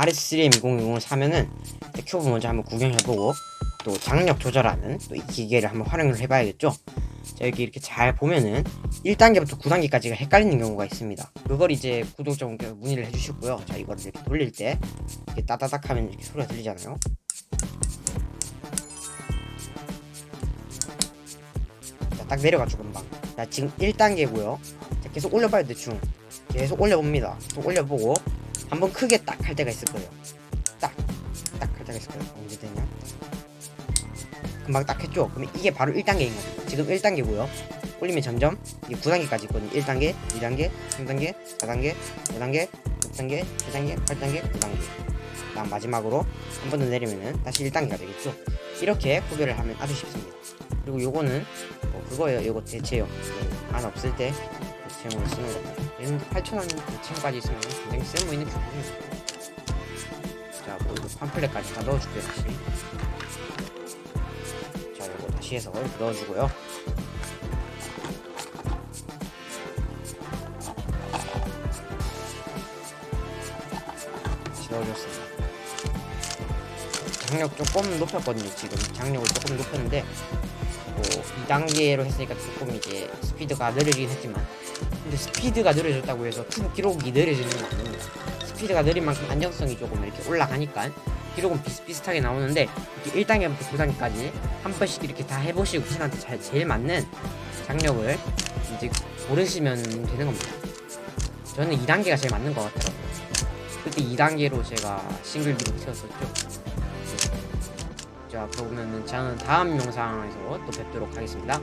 RS3M 2060을 사면은 큐브 먼저 한번 구경해보고 또 장력 조절하는 또 이 기계를 한번 활용을 해봐야겠죠. 자 여기 이렇게 잘 보면은 1단계부터 9단계까지가 헷갈리는 경우가 있습니다. 그걸 이제 구독자분께서 문의를 해주셨고요. 자 이거를 이렇게 돌릴 때 이렇게 따다닥 하면 이렇게 소리가 들리잖아요. 자, 딱 내려가죠 금방. 자 지금 1단계고요. 자, 계속 올려봐요 대충. 계속 올려봅니다. 계속 올려보고 한번 크게 딱 할 때가 있을 거예요. 딱, 딱 할 때가 있을 거예요. 언제 되냐? 금방 딱 했죠? 그러면 이게 바로 1단계인 겁니다. 지금 1단계고요. 올리면 점점 이게 9단계까지 있거든요. 1단계, 2단계, 3단계, 4단계, 5단계, 6단계, 7단계, 8단계, 9단계. 다음 마지막으로 한 번 더 내리면은 다시 1단계가 되겠죠. 이렇게 구별을 하면 아주 쉽습니다. 그리고 요거는 뭐 그거예요. 요거 대체요. 안 없을 때 대체용을 쓰는. 얘는 8,000원 대체용까지 있으면 굉장히 쎄 보이는 기분이에요. 자, 뭐 이거 팜플렛까지 다 넣어줄게요, 다시. 자, 요거 다시 해서 넣어주고요. 다시 넣어줬습니다. 장력 조금 높였거든요, 지금. 장력을 조금 높였는데, 뭐 2단계로 했으니까 조금 이제 스피드가 느려지긴 했지만 근데 스피드가 느려졌다고 해서 튜브 기록이 느려지는 건 아닙니다 스피드가 느린 만큼 안정성이 조금 이렇게 올라가니까 기록은 비슷비슷하게 나오는데 이렇게 1단계부터 9단계까지 한 번씩 이렇게 다 해보시고 신한테 잘, 제일 맞는 장력을 이제 고르시면 되는 겁니다. 저는 2단계가 제일 맞는 것 같더라고요. 그때 2단계로 제가 싱글 기록 세웠었죠. 자 그러면은 저는 다음 영상에서 또 뵙도록 하겠습니다